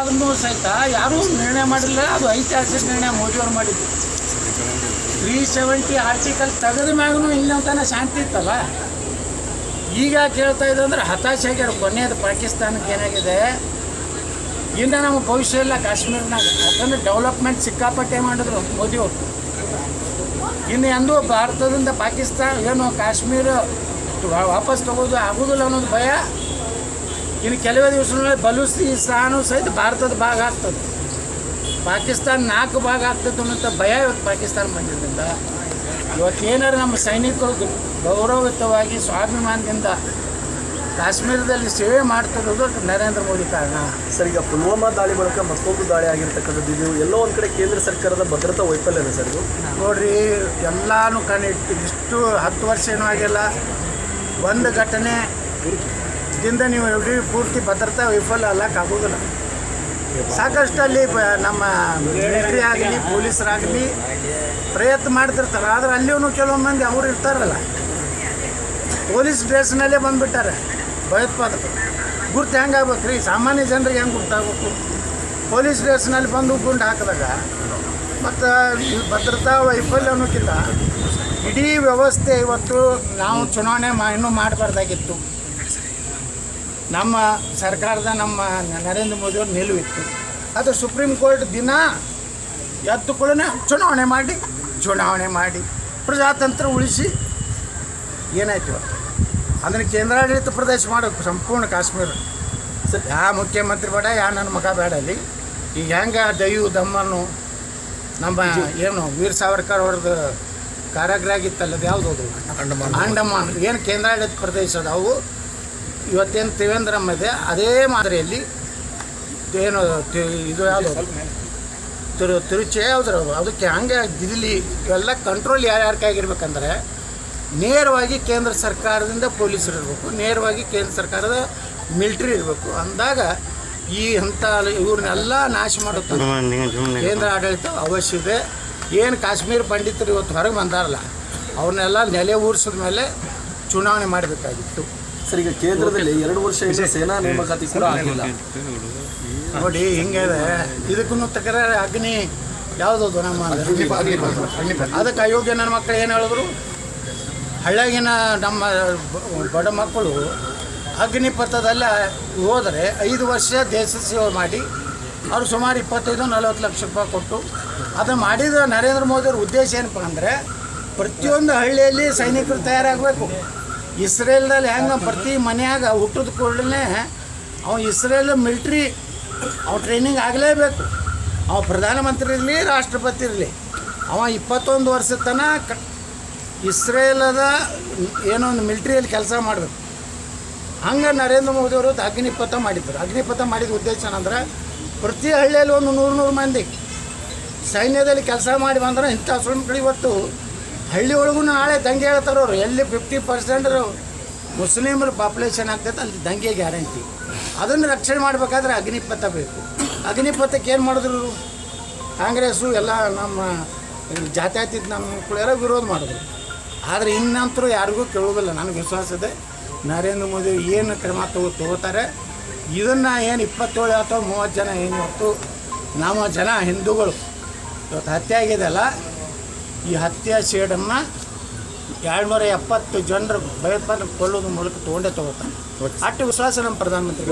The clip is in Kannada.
ಆದ್ರೂ ಸಹಿತ ಯಾರೂ ನಿರ್ಣಯ ಮಾಡಿಲ್ಲ. ಅದು ಐತಿಹಾಸಿಕ ನಿರ್ಣಯ ಮೋದಿಯವ್ರು ಮಾಡಿದ್ದು. ತ್ರೀ ಸೆವೆಂಟಿ ಆರ್ಟಿಕಲ್ ತೆಗೆದ ಮ್ಯಾಗೂ ಇಲ್ಲ ಶಾಂತಿ ಇತ್ತಲ್ಲ? ಈಗ ಕೇಳ್ತಾ ಇದೆ ಅಂದ್ರೆ ಹತಾಶೆ ಆಗ್ಯಾರ ಕೊನೆಯದು ಪಾಕಿಸ್ತಾನಕ್ಕೆ ಏನಾಗಿದೆ? ಇನ್ನು ನಮ್ಮ ಭವಿಷ್ಯ ಇಲ್ಲ ಕಾಶ್ಮೀರ್ನಾಗ. ಯಾಕಂದ್ರೆ ಡೆವಲಪ್ಮೆಂಟ್ ಸಿಕ್ಕಾಪಟ್ಟೆ ಮಾಡಿದ್ರು ಮೋದಿಯವರು ಇನ್ನು ಎಂದೂ ಭಾರತದಿಂದ ಪಾಕಿಸ್ತಾನ, ಏನು ಕಾಶ್ಮೀರ ವಾಪಸ್ ತಗೋದು ಆಗೋದಿಲ್ಲ ಅನ್ನೋದು ಭಯ. ಇನ್ನು ಕೆಲವೇ ದಿವಸಗಳಲ್ಲಿ ಬಲೂಚಿಸ್ತಾನು ಸಹಿತ ಭಾರತದ ಭಾಗ ಆಗ್ತದೆ. ಪಾಕಿಸ್ತಾನ ನಾಲ್ಕು ಭಾಗ ಆಗ್ತದೆ ಅನ್ನೋಂಥ ಭಯ ಇವತ್ತು ಪಾಕಿಸ್ತಾನ ಬಂದಿದ್ದರಿಂದ ಇವತ್ತು ಏನಾರು ನಮ್ಮ ಸೈನಿಕರು ಗೌರವಯುತವಾಗಿ ಸ್ವಾಭಿಮಾನದಿಂದ ಕಾಶ್ಮೀರದಲ್ಲಿ ಸೇವೆ ಮಾಡ್ತಿರೋದು ನರೇಂದ್ರ ಮೋದಿ ಕಾರಣ. ಸರ್ ಈಗ ಪುಲ್ವಾಮಾ ದಾಳಿ ಬಳಿಕ ಮತ್ತೊಂದು ದಾಳಿ ಆಗಿರ್ತಕ್ಕಂಥದ್ದು ಇದು ಎಲ್ಲೋ ಒಂದು ಕಡೆ ಕೇಂದ್ರ ಸರ್ಕಾರದ ಭದ್ರತಾ ವೈಫಲ್ಯ ಸರ್ ಇದು? ನೋಡ್ರಿ ಎಲ್ಲಾನು ಕಣ್ಣಿಟ್ಟು ಇಷ್ಟು ಹತ್ತು ವರ್ಷ ಏನೂ ಆಗಿಲ್ಲ. ಒಂದು ಘಟನೆ ದಿಂದ ನೀವು ಇಡೀ ಪೂರ್ತಿ ಭದ್ರತಾ ವಿಫಲ ಅಲ್ಲಕ್ಕಾಗೋದಿಲ್ಲ ಸಾಕಷ್ಟು ಅಲ್ಲಿ ನಮ್ಮ ಮಿಲಿಟ್ರಿ ಆಗಲಿ, ಪೊಲೀಸರಾಗಲಿ ಪ್ರಯತ್ನ ಮಾಡ್ತಿರ್ತಾರೆ. ಆದರೆ ಅಲ್ಲಿಯೂ ಕೆಲವೊಂದು ಮಂದಿ ಅವರು ಇರ್ತಾರಲ್ಲ. ಪೊಲೀಸ್ ಡ್ರೆಸ್ನಲ್ಲೇ ಬಂದುಬಿಟ್ಟಾರೆ. ಭಯೋತ್ಪಾದಕರು. ಗುರ್ತು ಹೆಂಗೆ ಆಗ್ಬೇಕು ರೀ ಸಾಮಾನ್ಯ ಜನರಿಗೆ ಹೆಂಗೆ ಗುರ್ತಾಗಬೇಕು? ಪೊಲೀಸ್ ಡ್ರೆಸ್ನಲ್ಲಿ ಬಂದು ಗುಂಡು ಹಾಕಿದಾಗ ಮತ್ತು ಭದ್ರತಾ ವೈಫಲ್ಯ ಅನ್ನೋಕ್ಕಿಂತ ಇಡೀ ವ್ಯವಸ್ಥೆ ಇವತ್ತು ನಾವು ಚುನಾವಣೆ ಮಾ, ಇನ್ನೂ ಮಾಡಬಾರ್ದಾಗಿತ್ತು. ನಮ್ಮ ಸರ್ಕಾರದ ನಮ್ಮ ನರೇಂದ್ರ ಮೋದಿಯವ್ರ ನಿಲುವಿತ್ತು. ಅದು ಸುಪ್ರೀಂ ಕೋರ್ಟ್ ದಿನ ಎದ್ದು ಕೂಡ ಚುನಾವಣೆ ಮಾಡಿ ಚುನಾವಣೆ ಮಾಡಿ ಪ್ರಜಾತಂತ್ರ ಉಳಿಸಿ ಏನಾಯ್ತು? ಅದನ್ನು ಕೇಂದ್ರಾಡಳಿತ ಪ್ರದೇಶ ಮಾಡಬೇಕು ಸಂಪೂರ್ಣ ಕಾಶ್ಮೀರ. ಸರ್ ಯಾ ಮುಖ್ಯಮಂತ್ರಿ ಬೇಡ ಯಾ ನನ್ನ ಮಗ ಬೇಡ ಅಲ್ಲಿ. ಈಗ ಹೆಂಗೆ ದಯು ದಮ್ಮನು ನಮ್ಮ ಏನು ವೀರ್ ಸಾವರ್ಕರ್ ಅವ್ರದ್ದು ಕಾರಾಗೃಹ ಆಗಿತ್ತಲ್ಲ ಅದು ಯಾವುದು ಅದು? ಅಂಡಮಾನ್. ಏನು ಕೇಂದ್ರಾಡಳಿತ ಪ್ರದೇಶ ಅದಾವು ಇವತ್ತೇನು ತ್ರಿವೇಂದ್ರಂ ಇದೆ ಅದೇ ಮಾದರಿಯಲ್ಲಿ ಏನು ಇದು ಯಾವುದು? ತಿರು ತಿರುಚಿ ಯಾವ್ದ್ರ ಅದಕ್ಕೆ ಹಂಗೆ ದಿಲ್ಲಿ ಇವೆಲ್ಲ ಕಂಟ್ರೋಲ್ ಯಾರ್ಯಾರ ಕೈಗಿರ್ಬೇಕಂದ್ರೆ ನೇರವಾಗಿ ಕೇಂದ್ರ ಸರ್ಕಾರದಿಂದ ಪೊಲೀಸರು ಇರಬೇಕು ನೇರವಾಗಿ ಕೇಂದ್ರ ಸರ್ಕಾರದ ಮಿಲ್ಟ್ರಿ ಇರಬೇಕು. ಅಂದಾಗ ಈ ಹಂತ ಇವ್ರನ್ನೆಲ್ಲ ನಾಶ ಮಾಡುತ್ತೆ ಕೇಂದ್ರ ಆಡಳಿತ ಅವಶ್ಯ ಇದೆ. ಏನು ಕಾಶ್ಮೀರ ಪಂಡಿತರು ಇವತ್ತು ಹೊರಗೆ ಬಂದಾರಲ್ಲ ಅವ್ರನ್ನೆಲ್ಲ ನೆಲೆ ಊರಿಸಿದ ಮೇಲೆ ಚುನಾವಣೆ ಮಾಡಬೇಕಾಗಿತ್ತು. ಸರ್ ಈಗ ಕೇಂದ್ರದಲ್ಲಿ ಎರಡು ಇದೆ. ಸೇನಾ ನೇಮಕಾತಿ ಕೂಡ ಆಗಿಲ್ಲ. ನೋಡಿ ಹಿಂಗಿದೆ ಇದಕ್ಕೂ ತಕರಾರು ಅಗ್ನಿ. ಯಾವುದದು ನಮ್ಮ ಅದಕ್ಕೆ ಅಯೋಗ್ಯ ನನ್ನ ಮಕ್ಕಳು ಏನು ಹೇಳಿದ್ರು? ಹಳ್ಳಿಗಿನ ನಮ್ಮ ಬಡ ಮಕ್ಕಳು ಅಗ್ನಿಪಥದಲ್ಲಿ ಹೋದರೆ ಐದು ವರ್ಷ ದೇಶ ಸೇವೆ ಮಾಡಿ ಅವರು ಸುಮಾರು ಇಪ್ಪತ್ತೈದು ನಲವತ್ತು ಲಕ್ಷ ರೂಪಾಯಿ ಕೊಟ್ಟು ಅದು ಮಾಡಿದ ನರೇಂದ್ರ ಮೋದಿಯವ್ರ ಉದ್ದೇಶ ಏನಪ್ಪ ಅಂದರೆ ಪ್ರತಿಯೊಂದು ಹಳ್ಳಿಯಲ್ಲಿ ಸೈನಿಕರು ತಯಾರಾಗಬೇಕು. ಇಸ್ರೇಲ್ದಲ್ಲಿ ಹೆಂಗೆ ಪ್ರತಿ ಮನೆಯಾಗ ಹುಟ್ಟಿದ ಕೂಡಲೇ ಅವ ಇಸ್ರೇಲ್ ಮಿಲ್ಟ್ರಿ, ಅವ ಟ್ರೈನಿಂಗ್ ಆಗಲೇಬೇಕು. ಅವ ಪ್ರಧಾನಮಂತ್ರಿ ಇರಲಿ, ರಾಷ್ಟ್ರಪತಿ ಇರಲಿ. ಅವ ಇಪ್ಪತ್ತೊಂದು ವರ್ಷದ ತನಕ ಇಸ್ರೇಲದ ಏನೋ ಒಂದು ಮಿಲ್ಟ್ರಿಯಲ್ಲಿ ಕೆಲಸ ಮಾಡಬೇಕು. ಹಂಗೆ ನರೇಂದ್ರ ಮೋದಿ ಅವರು ಅಗ್ನಿಪಥ ಮಾಡಿದ್ರು. ಅಗ್ನಿಪಥ ಮಾಡಿದ ಉದ್ದೇಶ ಏನಂದ್ರೆ, ಪ್ರತಿ ಹಳ್ಳಿಯಲ್ಲಿ ಒಂದು ನೂರು ನೂರು ಮಂದಿ ಸೈನ್ಯದಲ್ಲಿ ಕೆಲಸ ಮಾಡಿ ಬಂದ್ರೆ ಇಂಥ ಸುಳ್ಳು ಇವತ್ತು ಹಳ್ಳಿ ಒಳಗೂ ನಾಳೆ ದಂಗೆ ಹೇಳ್ತಾರೆ ಅವರು. ಎಲ್ಲಿ ಫಿಫ್ಟಿ ಪರ್ಸೆಂಟ್ ಮುಸ್ಲಿಮರು ಪಾಪ್ಯುಲೇಷನ್ ಆಗ್ತೈತೆ, ಅಲ್ಲಿ ದಂಗೆ ಗ್ಯಾರಂಟಿ ಅದನ್ನು ರಕ್ಷಣೆ ಮಾಡಬೇಕಾದ್ರೆ ಅಗ್ನಿಪಥ ಬೇಕು. ಅಗ್ನಿಪಥಕ್ಕೆ ಏನು ಮಾಡಿದ್ರು? ಕಾಂಗ್ರೆಸ್ಸು ಎಲ್ಲ ನಮ್ಮ ಜಾತ್ಯಾತೀತ ನಮ್ಮ ವಿರೋಧ ಮಾಡಿದ್ರು. ಆದರೆ ಇನ್ನಂತರೂ ಯಾರಿಗೂ ಕೇಳೋದಿಲ್ಲ ನನಗೆ ವಿಶ್ವಾಸ ಇದೆ, ನರೇಂದ್ರ ಮೋದಿ ಏನು ಕ್ರಮ ತಗೋ, ತಗೋತಾರೆ, ಇದನ್ನು ಏನು ಇಪ್ಪತ್ತೇಳು ಅಥವಾ ಮೂವತ್ತು ಜನ ಏನು ಇವತ್ತು ನಮ್ಮ ಜನ ಹಿಂದೂಗಳು ಇವತ್ತು ಹತ್ಯೆ ಆಗಿದೆಯಲ್ಲ ಈ ಹತ್ಯೆ ಸೇಡನ್ನು ಎರಡುನೂರ ಎಪ್ಪತ್ತು ಜನರು ಭಯೋತ್ಪಾದನೆ ಕೊಲ್ಲೋದ್ರ ಮೂಲಕ ತೊಗೊಂಡೇ ತಗೋತಾನೆ ಅಟ್ಟು ವಿಶ್ವಾಸ ನಮ್ಮ ಪ್ರಧಾನಮಂತ್ರಿ